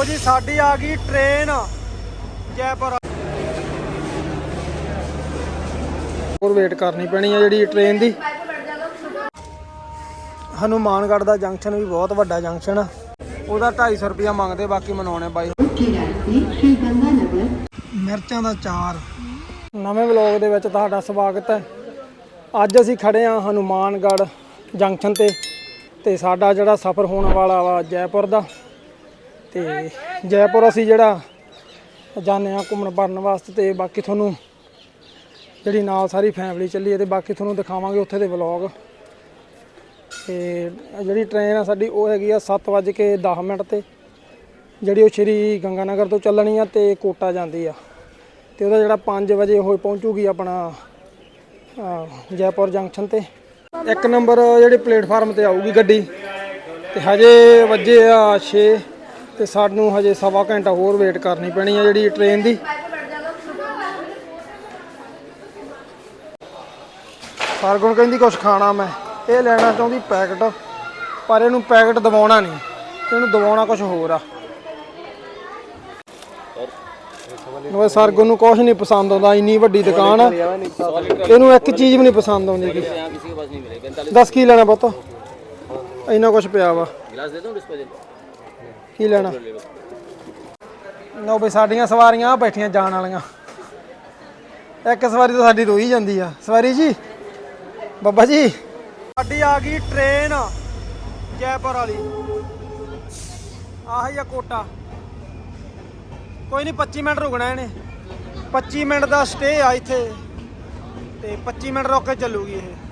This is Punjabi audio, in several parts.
ਲਓ ਜੀ ਸਾਡੀ ਆ ਗਈ ਟ੍ਰੇਨ। ਜੈਪੁਰ। ਹੋਰ ਵੇਟ ਕਰਨੀ ਪੈਣੀ ਆ ਜਿਹੜੀ ਟ੍ਰੇਨ ਦੀ। ਹਨੂਮਾਨਗੜ੍ਹ ਦਾ ਜੰਕਸ਼ਨ ਵੀ ਬਹੁਤ ਵੱਡਾ ਜੰਕਸ਼ਨ ਆ। ਉਹਦਾ 250 ਰੁਪਿਆ ਮੰਗਦੇ ਬਾਕੀ ਮਨਾਉਣੇ ਬਾਈ। ਮਿਰਚਾਂ ਦਾ ਚਾਰ। ਨਵੇਂ ਵਲੌਗ ਦੇ ਵਿੱਚ ਤੁਹਾਡਾ ਸਵਾਗਤ ਹੈ। ਅੱਜ ਅਸੀਂ ਖੜੇ ਹਾਂ ਹਨੂਮਾਨਗੜ੍ਹ ਜੰਕਸ਼ਨ ਤੇ ਤੇ ਸਾਡਾ ਜਿਹੜਾ ਸਫ਼ਰ ਹੋਣ ਵਾਲਾ ਵਾ ਜੈਪੁਰ ਦਾ। ਤੇ ਜੈਪੁਰ ਅਸੀਂ ਜਿਹੜਾ ਜਾਂਦੇ ਆ ਘੁੰਮਣ ਫਿਰਨ ਵਾਸਤੇ ਤੇ ਬਾਕੀ ਤੁਹਾਨੂੰ ਜਿਹੜੀ ਨਾਲ ਸਾਰੀ ਫੈਮਿਲੀ ਚੱਲੀ ਹੈ ਤੇ ਬਾਕੀ ਤੁਹਾਨੂੰ ਦਿਖਾਵਾਂਗੇ ਉੱਥੇ ਦੇ ਵਲੌਗ ਤੇ ਜਿਹੜੀ ਟ੍ਰੇਨ ਆ ਸਾਡੀ ਉਹ ਹੈਗੀ ਆ 7:10 ਮਿੰਟ ਤੇ, ਜਿਹੜੀ ਉਹ ਸ਼੍ਰੀ ਗੰਗਾਨਗਰ ਤੋਂ ਚੱਲਣੀ ਆ ਤੇ ਕੋਟਾ ਜਾਂਦੀ ਆ। ਤੇ ਉਹਦਾ ਜਿਹੜਾ 5 ਵਜੇ ਉਹ ਪਹੁੰਚੂਗੀ ਆਪਣਾ ਜੈਪੁਰ ਜੰਕਸ਼ਨ ਤੇ। ਇੱਕ ਨੰਬਰ ਜਿਹੜੀ ਪਲੇਟਫਾਰਮ ਤੇ ਆਊਗੀ ਗੱਡੀ, ਤੇ ਹਜੇ ਵੱਜੇ ਆ 6 ਤੇ ਸਾਨੂੰ ਹਜੇ ਸਵਾ ਘੰਟਾ ਹੋਰ ਵੇਟ ਕਰਨੀ ਪੈਣੀ ਹੈ ਜਿਹੜੀ ਟ੍ਰੇਨ ਦੀ। ਸਰਗੁਣ ਕਹਿੰਦੀ ਕੁਝ ਖਾਣਾ ਮੈਂ। ਇਹ ਲੈਣਾ ਚਾਹੁੰਦੀ ਪੈਕਟ, ਪਰ ਇਹਨੂੰ ਪੈਕਟ ਦਵਾਉਣਾ ਨਹੀਂ। ਇਹਨੂੰ ਦਵਾਉਣਾ ਕੁਝ ਹੋਰ ਆ। ਨੋ ਸਰਗੁਣ ਨੂੰ ਕੁਛ ਨਹੀਂ ਪਸੰਦ ਆਉਂਦਾ, ਇੰਨੀ ਵੱਡੀ ਦੁਕਾਨ ਆ। ਇਹਨੂੰ ਇੱਕ ਚੀਜ਼ ਵੀ ਨਹੀਂ ਪਸੰਦ ਆਉਂਦੀ ਕਿ 10 ਕੀ ਲੈਣਾ ਪੁੱਤ? ਇੰਨਾ ਕੁਛ ਪਿਆ ਵਾ। ਗਲਾਸ ਦੇ ਦੋ ਡਿਸਪੋਜ਼ਲ ਕੀ ਲੈਣਾ? ਲਓ ਬਈ ਸਾਡੀਆਂ ਸਵਾਰੀਆਂ ਬੈਠੀਆਂ ਜਾਣ ਵਾਲੀਆਂ। ਇੱਕ ਸਵਾਰੀ ਤਾਂ ਸਾਡੀ ਰੋਈ ਜਾਂਦੀ ਆ। ਸਵਾਰੀ ਜੀ? ਬੱਬਾ ਜੀ? ਸਾਡੀ ਆ ਗਈ ਟ੍ਰੇਨ ਜੈਪੁਰ ਵਾਲੀ। ਆਹੀ ਆ ਕੋਟਾ। ਕੋਈ ਨਹੀਂ 25 ਮਿੰਟ ਰੁਕਣਾ ਇਹਨੇ। 25 ਮਿੰਟ ਦਾ ਸਟੇ ਆ ਇੱਥੇ। ਤੇ 25 ਮਿੰਟ ਰੁਕ ਕੇ ਚੱਲੂਗੀ ਇਹ।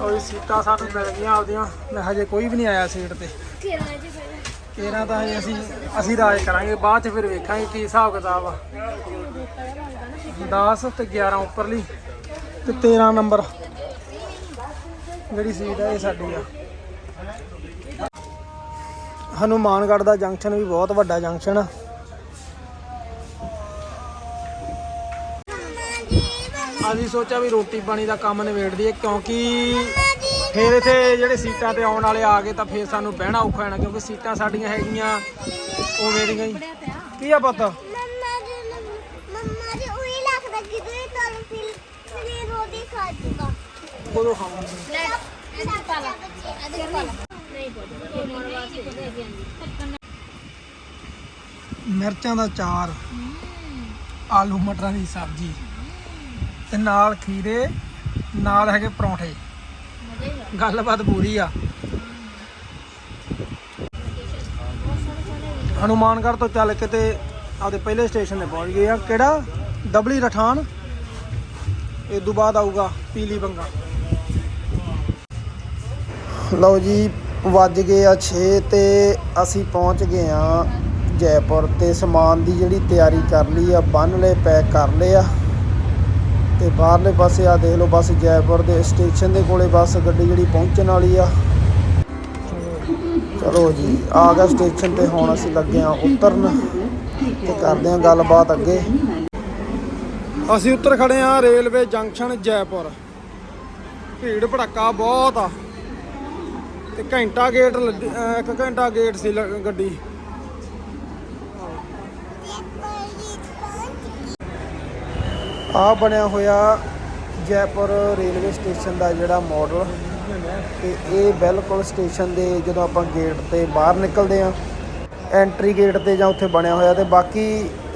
ਉਹ ਸੀਟਾਂ ਸਾਨੂੰ ਮਿਲ ਗਈਆਂ ਆਪਦੀਆਂ। ਮੈਂ ਹਜੇ ਕੋਈ ਵੀ ਨਹੀਂ ਆਇਆ ਸੀਟ ਤੇ। ਤੇਰਾ ਤਾਂ ਹਜੇ ਅਸੀਂ ਅਸੀਂ ਰਾਜ ਕਰਾਂਗੇ। ਬਾਅਦ ਚ ਫਿਰ ਵੇਖਾਂਗੇ ਕੀ ਹਿਸਾਬ ਕਿਤਾਬ ਆ। 10 ਤੇ 11 ਉੱਪਰਲੀ ਤੇ 13 ਨੰਬਰ। ਜਿਹੜੀ ਸੀਟ ਆ ਇਹ ਸਾਡੀ ਆ। ਹਨੂਮਾਨਗੜ੍ਹ ਦਾ ਜੰਕਸ਼ਨ ਵੀ ਬਹੁਤ ਵੱਡਾ ਜੰਕਸ਼ਨ ਆ। ਅਸੀਂ ਸੋਚਿਆ ਵੀ ਰੋਟੀ ਪਾਣੀ ਦਾ ਕੰਮ ਨਿਬੇੜ ਦਈਏ ਕਿਉਂਕਿ ਫਿਰ ਇੱਥੇ ਜਿਹੜੇ ਸੀਟਾਂ ਤੇ ਆਉਣ ਵਾਲੇ ਆ ਗਏ ਤਾਂ ਫਿਰ ਸਾਨੂੰ ਬਹਿਣਾ ਔਖਾ ਹੋਣਾ ਕਿਉਂਕਿ ਸੀਟਾਂ ਸਾਡੀਆਂ ਹੈਗੀਆਂ ਉਵੇਂ ਦੀਆਂ ਹੀ। ਕੀ ਆ ਪੁੱਤ? ਖਾਵਾਂਗੇ ਮਿਰਚਾਂ ਦਾ ਚਾਰ ਆਲੂ ਮਟਰਾਂ ਦੀ ਸਬਜ਼ੀ। ਤੇ ਨਾਲ ਖੀਰੇ, ਨਾਲ ਹੈਗੇ ਪਰੌਂਠੇ। ਗੱਲਬਾਤ ਪੂਰੀ ਆ। ਹਨੂਮਾਨਗੜ੍ਹ ਤੋਂ ਚੱਲ ਕੇ ਤੇ ਆਪਦੇ ਪਹਿਲੇ ਸਟੇਸ਼ਨ ਤੇ ਪਹੁੰਚ ਗਏ ਆ। ਕਿਹੜਾ? ਡਬਲੀ ਰਠਾਨ। ਇਹ ਤੋਂ ਬਾਅਦ ਆਊਗਾ ਪੀਲੀ ਬੰਗਾ। ਲਓ ਜੀ, ਵੱਜ ਗਏ ਆ 6 ਤੇ ਅਸੀਂ ਪਹੁੰਚ ਗਏ ਆ ਜੈਪੁਰ ਤੇ ਸਮਾਨ ਦੀ ਜਿਹੜੀ ਤਿਆਰੀ ਕਰ ਲਈ ਆ, ਬੰਨ ਲਏ, ਪੈਕ ਕਰ ਲਏ ਆ। ਤੇ ਬਾਹਰਲੇ ਪਾਸੇ ਆ, ਦੇਖ ਲਓ ਬੱਸ ਜੈਪੁਰ ਦੇ ਸਟੇਸ਼ਨ ਦੇ ਕੋਲੇ ਬੱਸ ਗੱਡੀ ਜਿਹੜੀ ਪਹੁੰਚਣ ਵਾਲੀ ਆ। ਚਲੋ ਜੀ, ਆ ਗਿਆ ਸਟੇਸ਼ਨ ਤੇ ਹੁਣ ਅਸੀਂ ਲੱਗੇ ਆ ਉਤਰਨ ਤੇ ਕਰਦੇ ਆ ਗੱਲਬਾਤ ਅੱਗੇ। ਅਸੀਂ ਉੱਤਰ ਖੜੇ ਆ ਰੇਲਵੇ ਜੰਕਸ਼ਨ ਜੈਪੁਰ। ਭੀੜ ਭੜੱਕਾ ਬਹੁਤ ਆ। ਤੇ ਘੰਟਾ ਗੇਟ ਲੱਗ- ਇੱਕ ਘੰਟਾ ਗੇਟ ਸੀ ਲ- ਗੱਡੀ। ਆ ਬਣਿਆ ਹੋਇਆ ਜੈਪੁਰ ਰੇਲਵੇ ਸਟੇਸ਼ਨ ਦਾ ਜਿਹੜਾ ਮਾਡਲ ਤੇ ਇਹ ਬਿਲਕੁਲ ਸਟੇਸ਼ਨ ਦੇ ਜਦੋਂ ਆਪਾਂ ਗੇਟ ਤੇ ਬਾਹਰ ਨਿਕਲਦੇ ਆ ਐਂਟਰੀ ਗੇਟ ਤੇ ਜਾਂ ਉੱਥੇ ਬਣਿਆ ਹੋਇਆ ਤੇ ਬਾਕੀ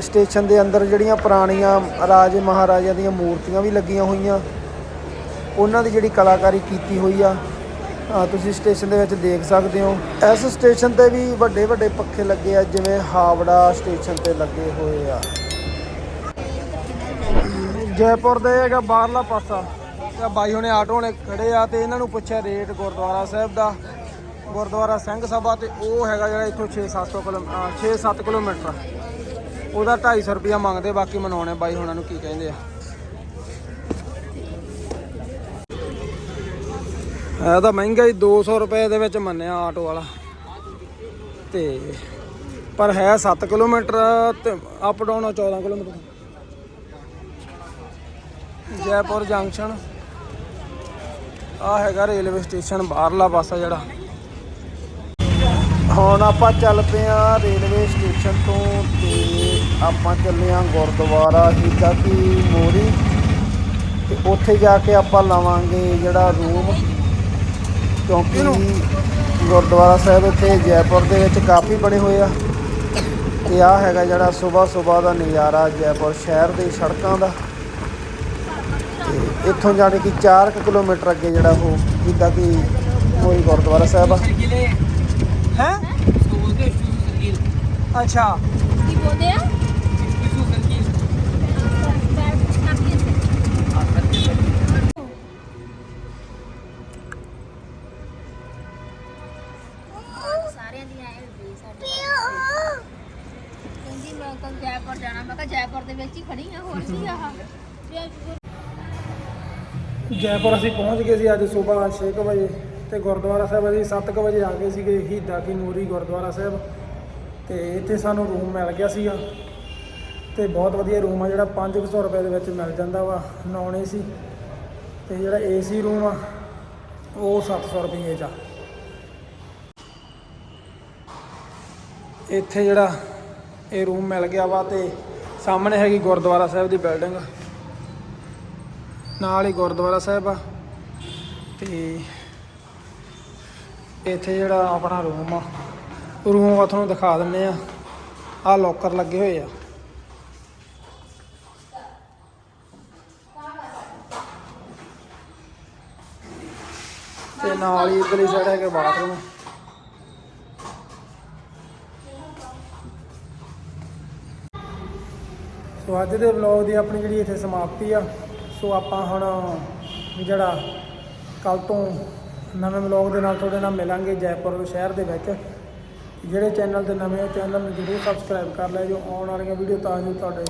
ਸਟੇਸ਼ਨ ਦੇ ਅੰਦਰ ਜਿਹੜੀਆਂ ਪੁਰਾਣੀਆਂ ਰਾਜੇ ਮਹਾਰਾਜਿਆਂ ਦੀਆਂ ਮੂਰਤੀਆਂ ਵੀ ਲੱਗੀਆਂ ਹੋਈਆਂ, ਉਹਨਾਂ ਦੀ ਜਿਹੜੀ ਕਲਾਕਾਰੀ ਕੀਤੀ ਹੋਈ ਆ ਤੁਸੀਂ ਸਟੇਸ਼ਨ ਦੇ ਵਿੱਚ ਦੇਖ ਸਕਦੇ ਹੋ। ਇਸ ਸਟੇਸ਼ਨ ਤੇ ਵੀ ਵੱਡੇ ਵੱਡੇ ਪੱਖੇ ਲੱਗੇ ਆ, ਜਿਵੇਂ ਹਾਵੜਾ ਸਟੇਸ਼ਨ ਤੇ ਲੱਗੇ ਹੋਏ ਆ। ਜੈਪੁਰ ਦੇ ਹੈਗਾ ਬਾਹਰਲਾ ਪਾਸਾ। ਤੇ ਬਾਈ ਹੁਣੇ ਆਟੋ ਨੇ ਖੜੇ ਆ ਤੇ ਇਹਨਾਂ ਨੂੰ ਪੁੱਛਿਆ ਰੇਟ ਗੁਰਦੁਆਰਾ ਸਾਹਿਬ ਦਾ, ਗੁਰਦੁਆਰਾ ਸਿੰਘ ਸਭਾ ਤੇ ਉਹ ਹੈਗਾ ਜਿਹੜਾ ਇੱਥੋਂ 6-7 ਕਿਲੋਮੀਟਰ 6-7 ਕਿਲੋਮੀਟਰ। ਉਹਦਾ 250 ਰੁਪਿਆ ਮੰਗਦੇ, ਬਾਕੀ ਮਨਾਉਣੇ ਬਾਈ ਹੁਣਾਂ ਨੂੰ ਕੀ ਕਹਿੰਦੇ ਆ। ਇਹ ਤਾਂ ਮਹਿੰਗਾ ਹੀ 200 ਰੁਪਏ ਦੇ ਵਿੱਚ ਮੰਨਿਆ ਆਟੋ ਵਾਲਾ। ਤੇ ਪਰ ਹੈ 7 ਕਿਲੋਮੀਟਰ ਤੇ up down 14 kilometre. Jaipur junction. ਆ ਹੈਗਾ ਰੇਲਵੇ ਸਟੇਸ਼ਨ, ਬਾਹਰਲਾ ਪਾਸਾ ਜਿਹੜਾ। ਹੁਣ ਆਪਾਂ ਚੱਲ ਪਏ ਆ ਰੇਲਵੇ ਸਟੇਸ਼ਨ ਤੋਂ ਤੇ ਆਪਾਂ ਚੱਲੇ ਆ ਗੁਰਦੁਆਰਾ ਜਿੱਦਾਂ ਕਿ ਮੋਰੀ ਤੇ ਉੱਥੇ ਜਾ ਕੇ ਆਪਾਂ ਲਵਾਂਗੇ ਜਿਹੜਾ ਰੂਮ। ਕਿਉਂਕਿ ਗੁਰਦੁਆਰਾ ਸਾਹਿਬ ਇੱਥੇ ਜੈਪੁਰ ਦੇ ਵਿੱਚ ਕਾਫੀ ਬਣੇ ਹੋਏ ਆ। ਤੇ ਆ ਹੈਗਾ ਜਿਹੜਾ ਸਵੇਰ ਸਵੇਰ ਦਾ ਨਜ਼ਾਰਾ ਜੈਪੁਰ ਸ਼ਹਿਰ ਦੀ ਸੜਕਾਂ ਦਾ। ਤੇ ਇੱਥੋਂ ਜਾਣੀ ਕਿ 4 ਕਿਲੋਮੀਟਰ ਅੱਗੇ ਜਿਹੜਾ ਉਹ ਜਿੱਦਾਂ ਕਿ ਕੋਈ ਗੁਰਦੁਆਰਾ ਸਾਹਿਬ ਆ ਹੈ ਅੱਛਾ ਕੀ ਬੋਲਦੇ ਆ ਜੈਪੁਰ ਜਾਣਾ ਮੈਂ ਕਿਹਾ ਜੈਪੁਰ ਦੇ ਵਿੱਚ ਹੀ ਖੜੀ ਆ ਹੋਰ ਕੀ ਆਹ ਜੈਪੁਰ ਅਸੀਂ ਪਹੁੰਚ ਗਏ ਸੀ ਅੱਜ ਸਵੇਰ 6 ਵਜੇ ਤੇ ਗੁਰਦੁਆਰਾ ਸਾਹਿਬ ਅਸੀਂ 7 ਵਜੇ ਆ ਗਏ ਸੀਗੇ, ਹੀਦਾ ਕੀ ਨੂਰੀ ਗੁਰਦੁਆਰਾ ਸਾਹਿਬ। ਤੇ ਇੱਥੇ ਸਾਨੂੰ ਰੂਮ ਮਿਲ ਗਿਆ ਸੀਗਾ। ਤੇ ਬਹੁਤ ਵਧੀਆ ਰੂਮ ਆ, ਜਿਹੜਾ 500 ਰੁਪਏ ਦੇ ਵਿੱਚ ਮਿਲ ਜਾਂਦਾ ਵਾ ਨਾਨ ਏਸੀ ਤੇ ਜਿਹੜਾ ਏਸੀ ਰੂਮ ਆ, ਉਹ 700 ਰੁਪਏ ਚ ਆ। ਇੱਥੇ ਜਿਹੜਾ ਇਹ ਰੂਮ ਮਿਲ ਗਿਆ ਵਾ ਤੇ ਸਾਹਮਣੇ ਹੈਗੀ ਗੁਰਦੁਆਰਾ ਸਾਹਿਬ ਦੀ ਬਿਲਡਿੰਗ ਨਾਲ ਹੀ ਗੁਰਦੁਆਰਾ ਸਾਹਿਬ ਆ। ਤੇ ਇੱਥੇ ਜਿਹੜਾ ਆਪਣਾ ਰੂਮ ਆ ਰੂਮ ਆ ਤੁਹਾਨੂੰ ਦਿਖਾ ਦਿੰਨੇ ਆ। ਆ ਲੋਕਰ ਲੱਗੇ ਹੋਏ ਆ। ਤੇ ਨਾਲ ਹੀ ਇਧਰਲੀ ਸਾਈਡ ਹੈਗਾ ਬਾਥਰੂਮ ਸੋ ਅੱਜ ਦੇ ਵਲੌਗ ਦੀ ਆਪਣੀ ਜਿਹੜੀ ਇੱਥੇ ਸਮਾਪਤੀ ਆ। ਸੋ ਆਪਾਂ ਹੁਣ ਜਿਹੜਾ ਕੱਲ ਤੋਂ ਨਵੇਂ ਵਲੌਗ ਦੇ ਨਾਲ ਤੁਹਾਡੇ ਨਾਲ ਮਿਲਾਂਗੇ ਜੈਪੁਰ ਸ਼ਹਿਰ ਦੇ ਵਿੱਚ। ਜਿਹੜੇ ਚੈਨਲ ਤੇ ਨਵੇਂ ਹੋ, ਚੈਨਲ ਨੂੰ ਜ਼ਰੂਰ ਸਬਸਕ੍ਰਾਈਬ ਕਰ ਲਿਓ ਜੋ ਆਉਣ ਵਾਲੀਆਂ ਵੀਡੀਓ ਤਾਂ ਜੋ ਤੁਹਾਡੇ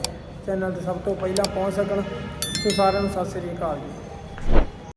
ਚੈਨਲ ਤੇ ਸਭ ਤੋਂ ਪਹਿਲਾਂ ਪਹੁੰਚ ਸਕਣ। ਸੋ ਸਾਰਿਆਂ ਨੂੰ ਸਤਿ ਸ੍ਰੀ ਅਕਾਲ ਜੀ।